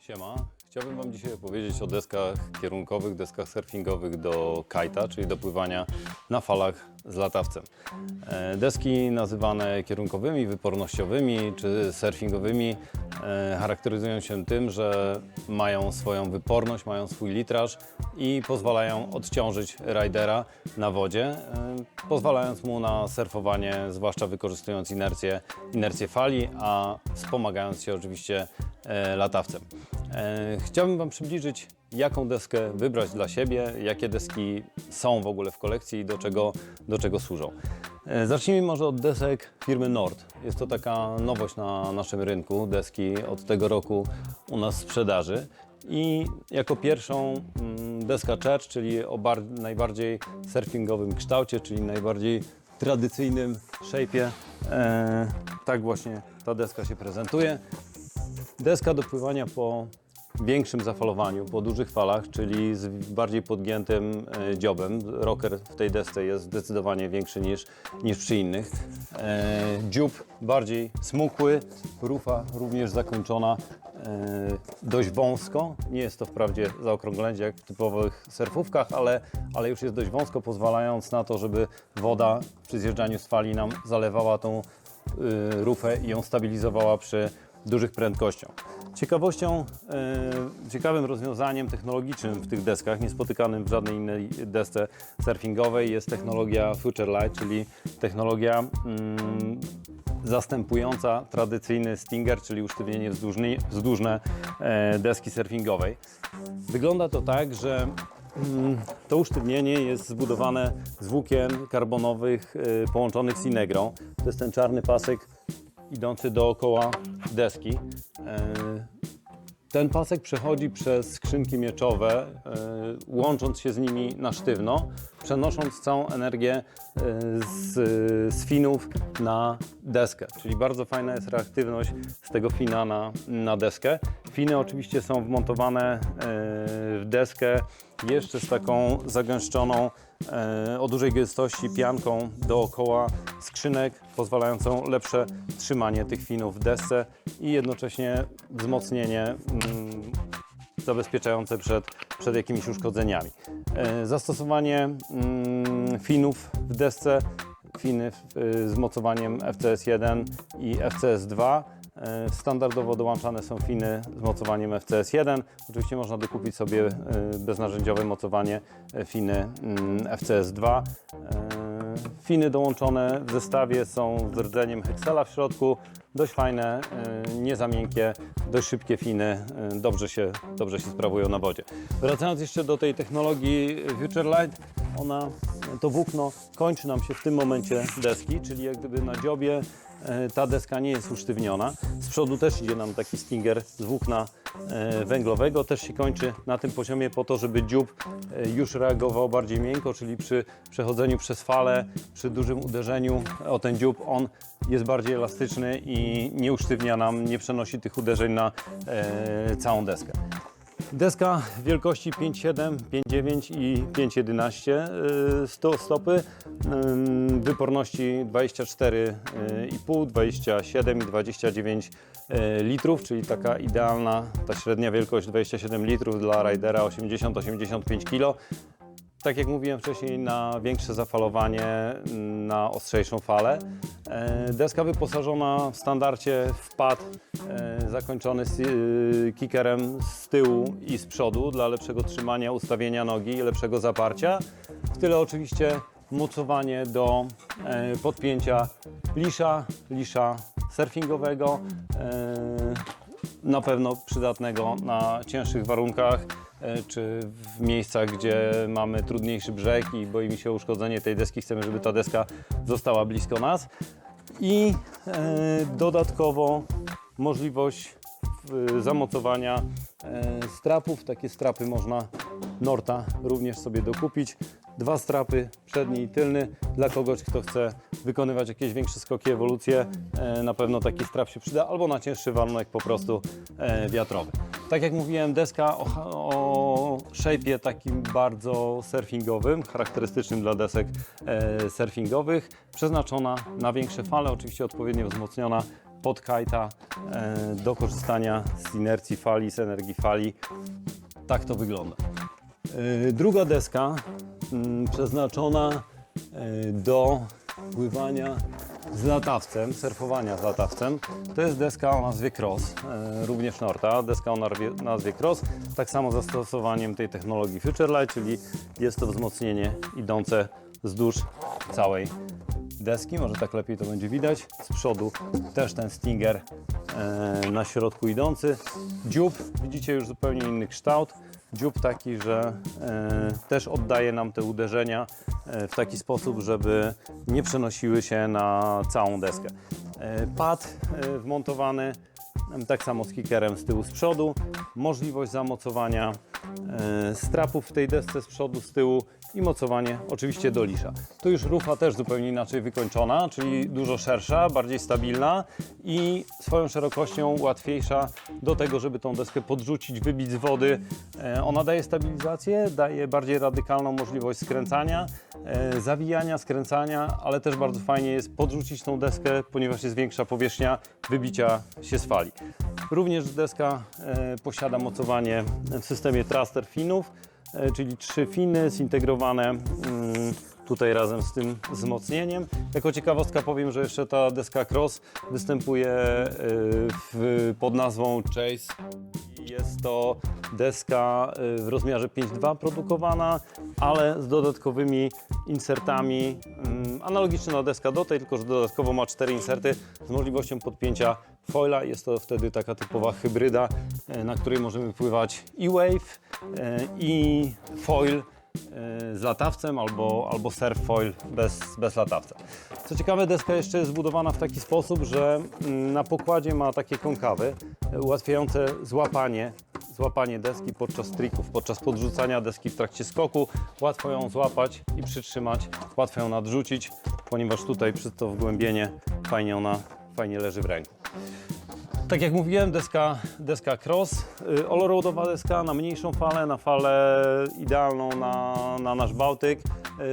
Siema. Chciałbym Wam dzisiaj opowiedzieć o deskach kierunkowych, deskach surfingowych do kajta, czyli do pływania na falach z latawcem. E, Deski nazywane kierunkowymi, wypornościowymi czy surfingowymi e, charakteryzują się tym, że mają swoją wyporność, mają swój litraż i pozwalają odciążyć rajdera na wodzie, e, pozwalając mu na surfowanie, zwłaszcza wykorzystując inercję, inercję fali, a wspomagając się oczywiście latawcem. E, Chciałbym Wam przybliżyć, jaką deskę wybrać dla siebie, jakie deski są w ogóle w kolekcji i do czego, do czego służą. E, Zacznijmy może od desek firmy Nord. Jest to taka nowość na naszym rynku, deski od tego roku u nas sprzedaży. I jako pierwszą mm, deska Church, czyli o bar- najbardziej surfingowym kształcie, czyli najbardziej tradycyjnym shape'ie. E, tak właśnie ta deska się prezentuje. Deska do pływania po większym zafalowaniu, po dużych falach, czyli z bardziej podgiętym e, dziobem. Rocker w tej desce jest zdecydowanie większy niż, niż przy innych. E, dziób bardziej smukły, rufa również zakończona e, dość wąsko. Nie jest to wprawdzie zaokrąglenie jak w typowych surfówkach, ale, ale już jest dość wąsko, pozwalając na to, żeby woda przy zjeżdżaniu z fali nam zalewała tą y, rufę i ją stabilizowała przy dużych prędkościach. Ciekawością, e, ciekawym rozwiązaniem technologicznym w tych deskach, niespotykanym w żadnej innej desce surfingowej, jest technologia Future Light, czyli technologia mm, zastępująca tradycyjny Stinger, czyli usztywnienie wzdłużne e, deski surfingowej. Wygląda to tak, że mm, to usztywnienie jest zbudowane z włókien karbonowych e, połączonych z Inegrą. To jest ten czarny pasek idący dookoła deski. Ten pasek przechodzi przez skrzynki mieczowe, e, łącząc się z nimi na sztywno, przenosząc całą energię e, z, z finów na deskę. Czyli bardzo fajna jest reaktywność z tego fina na, na deskę. Finy oczywiście są wmontowane e, deskę jeszcze z taką zagęszczoną e, o dużej gęstości pianką dookoła skrzynek, pozwalającą lepsze trzymanie tych finów w desce i jednocześnie wzmocnienie mm, zabezpieczające przed, przed jakimiś uszkodzeniami. E, Zastosowanie mm, finów w desce, finy w- y, z mocowaniem FCS1 i FCS2. E, Standardowo dołączane są finy z mocowaniem FCS1. Oczywiście można dokupić sobie e, beznarzędziowe mocowanie e, finy mm, FCS2. E, Finy dołączone w zestawie są z rdzeniem Hexela w środku. Dość fajne, nie za miękkie, dość szybkie finy, dobrze się, dobrze się sprawują na wodzie. Wracając jeszcze do tej technologii Future Light, ona, to włókno kończy nam się w tym momencie deski, czyli jak gdyby na dziobie ta deska nie jest usztywniona. Z przodu też idzie nam taki stinger z włókna e, węglowego, też się kończy na tym poziomie po to, żeby dziób e, już reagował bardziej miękko, czyli przy przechodzeniu przez falę, przy dużym uderzeniu o ten dziób, on jest bardziej elastyczny i nie usztywnia nam, nie przenosi tych uderzeń na e, całą deskę. Deska wielkości 5,7, 5,9 i 5,11 y, sto- stopy, wyporności 24,5, 27 i 29 y, litrów, czyli taka idealna, ta średnia wielkość 27 litrów dla Ridera 80-85 kg. Tak jak mówiłem wcześniej, na większe zafalowanie, na ostrzejszą falę. E, Deska wyposażona w standardzie w pad e, zakończony y, kickerem z tyłu i z przodu dla lepszego trzymania, ustawienia nogi lepszego zaparcia. W tyle oczywiście mocowanie do e, podpięcia lisza, lisza surfingowego. e, na pewno przydatnego na cięższych warunkach, e, czy w miejscach, gdzie mamy trudniejszy brzeg i boimy się o uszkodzenie tej deski. Chcemy, żeby ta deska została blisko nas. I e, dodatkowo możliwość e, zamocowania e, strapów. Takie strapy można Norta również sobie dokupić. Dwa strapy, przedni i tylny. Dla kogoś, kto chce wykonywać jakieś większe skoki, ewolucje, e, na pewno taki strap się przyda, albo na cięższy warunek po prostu e, wiatrowy. Tak jak mówiłem, deska o, o shape'ie takim bardzo surfingowym, charakterystycznym dla desek e, surfingowych, przeznaczona na większe fale, oczywiście odpowiednio wzmocniona pod kajta e, do korzystania z inercji fali, z energii fali. Tak to wygląda. E, Druga deska mm, przeznaczona e, do pływania z latawcem, surfowania z latawcem. To jest deska o nazwie Cross, e, również Norta, deska o nazwie Cross, tak samo zastosowaniem tej technologii Futurelight, czyli jest to wzmocnienie idące wzdłuż całej deski, może tak lepiej to będzie widać. Z przodu też ten Stinger e, na środku idący. Dziób, widzicie już zupełnie inny kształt. Dziób taki, że e, też oddaje nam te uderzenia w taki sposób, żeby nie przenosiły się na całą deskę. E, pad e, wmontowany tak samo z kickerem z tyłu, z przodu. Możliwość zamocowania e, strapów w tej desce z przodu, z tyłu i mocowanie oczywiście do lisza. Tu już rufa też zupełnie inaczej wykończona, czyli dużo szersza, bardziej stabilna i swoją szerokością łatwiejsza do tego, żeby tą deskę podrzucić, wybić z wody. Ona daje stabilizację, daje bardziej radykalną możliwość skręcania, zawijania, skręcania, ale też bardzo fajnie jest podrzucić tą deskę, ponieważ jest większa powierzchnia wybicia się z fali. Również deska e, posiada mocowanie w systemie Thruster finów, e, czyli trzy finy zintegrowane mm, tutaj razem z tym wzmocnieniem. Jako ciekawostka powiem, że jeszcze ta deska Cross występuje e, pod nazwą Chase. Jest to deska e, w rozmiarze 5.2 produkowana, ale z dodatkowymi insertami. mm, Analogiczna deska do tej, tylko że dodatkowo ma cztery inserty z możliwością podpięcia foila. Jest to wtedy taka typowa hybryda, e, na której możemy pływać i wave, e, i foil z latawcem albo, albo surf foil bez, bez latawca. Co ciekawe, deska jeszcze jest zbudowana w taki sposób, że mm, na pokładzie ma takie konkawy e, ułatwiające złapanie, złapanie deski podczas trików, podczas podrzucania deski w trakcie skoku. Łatwo ją złapać i przytrzymać, łatwo ją nadrzucić, ponieważ tutaj przez to wgłębienie fajnie ona fajnie leży w ręku. Tak jak mówiłem, deska, deska cross, y, allroadowa deska na mniejszą falę, na falę idealną na, na nasz Bałtyk,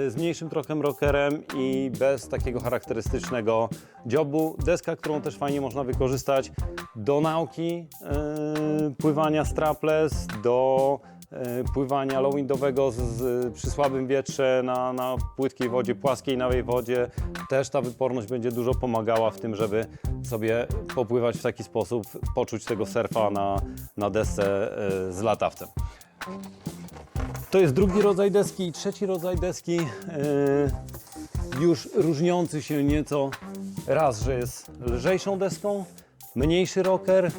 y, z mniejszym trochę rockerem i bez takiego charakterystycznego dziobu. Deska, którą też fajnie można wykorzystać do nauki y, pływania strapless, do y, pływania low-windowego z, z, przy słabym wietrze na, na płytkiej wodzie, płaskiej nałej wodzie. Też ta wyporność będzie dużo pomagała w tym, żeby sobie popływać w taki sposób, poczuć tego surfa na, na desce y, z latawcem. To jest drugi rodzaj deski i trzeci rodzaj deski, y, już różniący się nieco raz, że jest lżejszą deską, mniejszy rocker,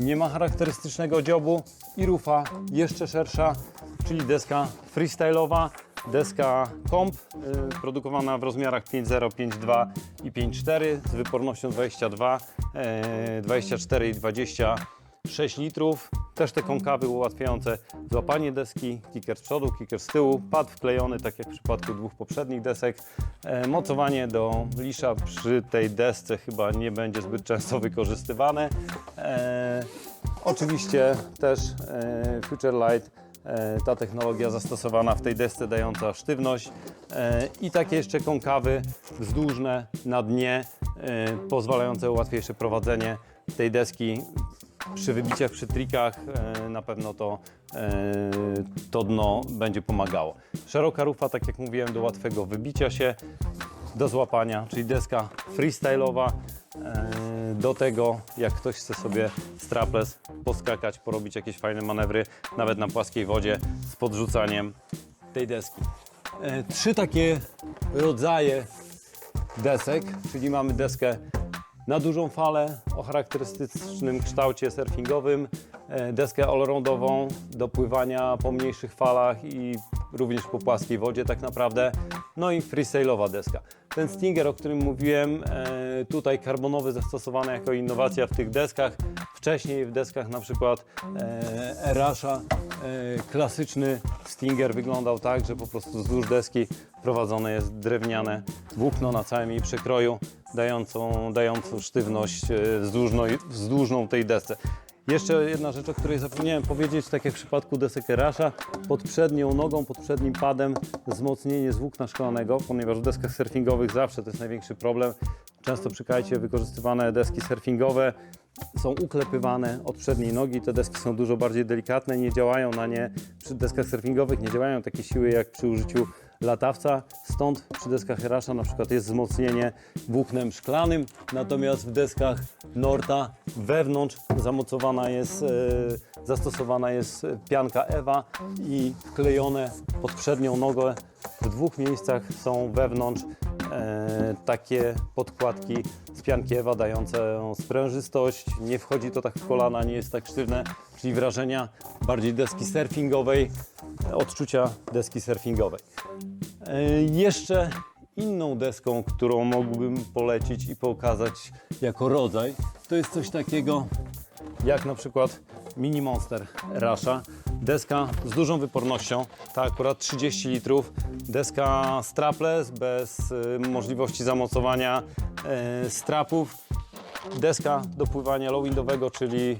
nie ma charakterystycznego dziobu i rufa jeszcze szersza, czyli deska freestyle'owa, deska comp, y, produkowana w rozmiarach 5.0, 5.2 i 5.4 z wypornością 22, y, 24 i 26 litrów. Też te konkawy ułatwiające złapanie deski, kicker z przodu, kicker z tyłu, pad wklejony, tak jak w przypadku dwóch poprzednich desek. E, mocowanie do lisza przy tej desce chyba nie będzie zbyt często wykorzystywane. E, oczywiście też e, Future Light, ta technologia zastosowana w tej desce dająca sztywność i takie jeszcze konkawy wzdłużne na dnie, pozwalające łatwiejsze prowadzenie tej deski przy wybiciach, przy trikach e, na pewno to, e, to dno będzie pomagało. Szeroka rufa, tak jak mówiłem, do łatwego wybicia się, do złapania, czyli deska freestyle'owa. e, Do tego, jak ktoś chce sobie strapless poskakać, porobić jakieś fajne manewry, nawet na płaskiej wodzie z podrzucaniem tej deski. Trzy takie rodzaje desek, czyli mamy deskę na dużą falę o charakterystycznym kształcie surfingowym, e, deskę allroundową do pływania po mniejszych falach i również po płaskiej wodzie tak naprawdę, no i freestyle'owa deska. Ten Stinger, o którym mówiłem, e, tutaj karbonowy zastosowany jako innowacja w tych deskach, wcześniej w deskach na przykład e, Erasha klasyczny Stinger wyglądał tak, że po prostu wzdłuż deski prowadzone jest drewniane włókno na całym jej przekroju, dającą, dającą sztywność e, wzdłużną, wzdłużną tej desce. Jeszcze jedna rzecz, o której zapomniałem powiedzieć, tak jak w przypadku desek Erasha, pod przednią nogą, pod przednim padem wzmocnienie z włókna szklanego, ponieważ w deskach surfingowych zawsze to jest największy problem. często przy kajcie wykorzystywane deski surfingowe są uklepywane od przedniej nogi. Te deski są dużo bardziej delikatne, nie działają na nie przy deskach surfingowych, nie działają takie siły jak przy użyciu latawca. Stąd przy deskach Erasza na przykład jest wzmocnienie włóknem szklanym, natomiast w deskach Norta wewnątrz zamocowana jest, e, zastosowana jest pianka Ewa i wklejone pod przednią nogę w dwóch miejscach są wewnątrz e, takie podkładki z pianki Ewa dające sprężystość. Nie wchodzi to tak w kolana, nie jest tak sztywne, czyli wrażenia bardziej deski surfingowej, odczucia deski surfingowej. E, Jeszcze inną deską, którą mógłbym polecić i pokazać jako rodzaj, to jest coś takiego jak na przykład Mini Monster Rasha. Deska z dużą wypornością, ta akurat 30 litrów. Deska strapless, bez y, możliwości zamocowania y, strapów. Deska do pływania low-windowego, czyli y,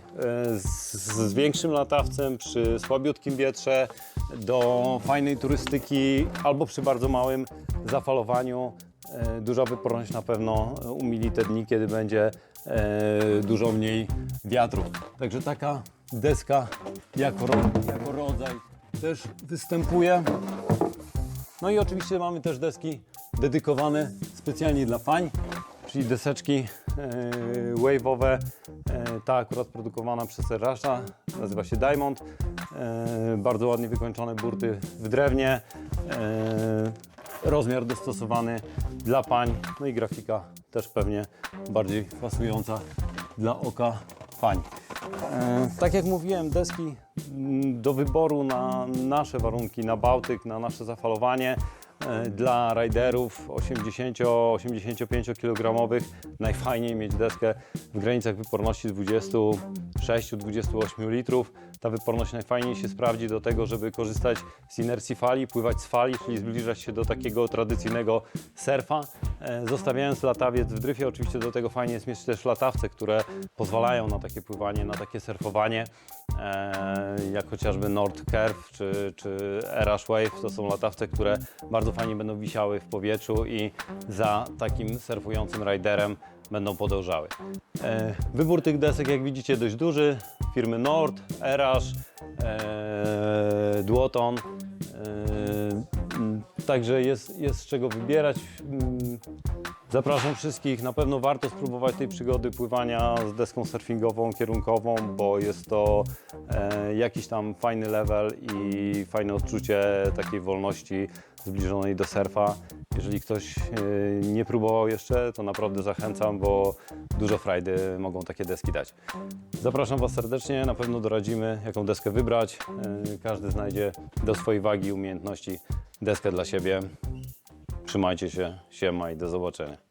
z, z większym latawcem przy słabiutkim wietrze, do fajnej turystyki albo przy bardzo małym zafalowaniu. E, Duża wyporność na pewno umili te dni, kiedy będzie e, dużo mniej wiatru. Także taka deska jako, jako rodzaj też występuje. No i oczywiście mamy też deski dedykowane specjalnie dla pań, czyli deseczki e, wave'owe. E, ta akurat produkowana przez Erasza, nazywa się Diamond. E, bardzo ładnie wykończone burty w drewnie. Rozmiar dostosowany dla pań, no i grafika też pewnie bardziej pasująca dla oka pań. E, tak jak mówiłem, deski mm, do wyboru na nasze warunki, na Bałtyk, na nasze zafalowanie. e, Dla riderów 80-85 kg najfajniej mieć deskę w granicach wyporności 26-28 litrów. Ta wyporność najfajniej się sprawdzi do tego, żeby korzystać z inercji fali, pływać z fali, czyli zbliżać się do takiego tradycyjnego surfa, zostawiając latawiec w dryfie. Oczywiście do tego fajnie jest mieć też latawce, które pozwalają na takie pływanie, na takie surfowanie, e, jak chociażby Nord Curve czy, czy Erash Wave. To są latawce, które bardzo fajnie będą wisiały w powietrzu i za takim surfującym riderem będą podążały. E, wybór tych desek, jak widzicie, dość duży. Firmy Nord, Erash, e, Duoton. Mm, Także jest, jest z czego wybierać. Mm, Zapraszam wszystkich. Na pewno warto spróbować tej przygody pływania z deską surfingową, kierunkową, bo jest to e, jakiś tam fajny level i fajne odczucie takiej wolności zbliżonej do surfa. Jeżeli ktoś e, nie próbował jeszcze, to naprawdę zachęcam, bo dużo frajdy mogą takie deski dać. Zapraszam Was serdecznie, na pewno doradzimy, jaką deskę wybrać. E, Każdy znajdzie do swojej wagi i umiejętności deskę dla siebie. Trzymajcie się, siema i do zobaczenia.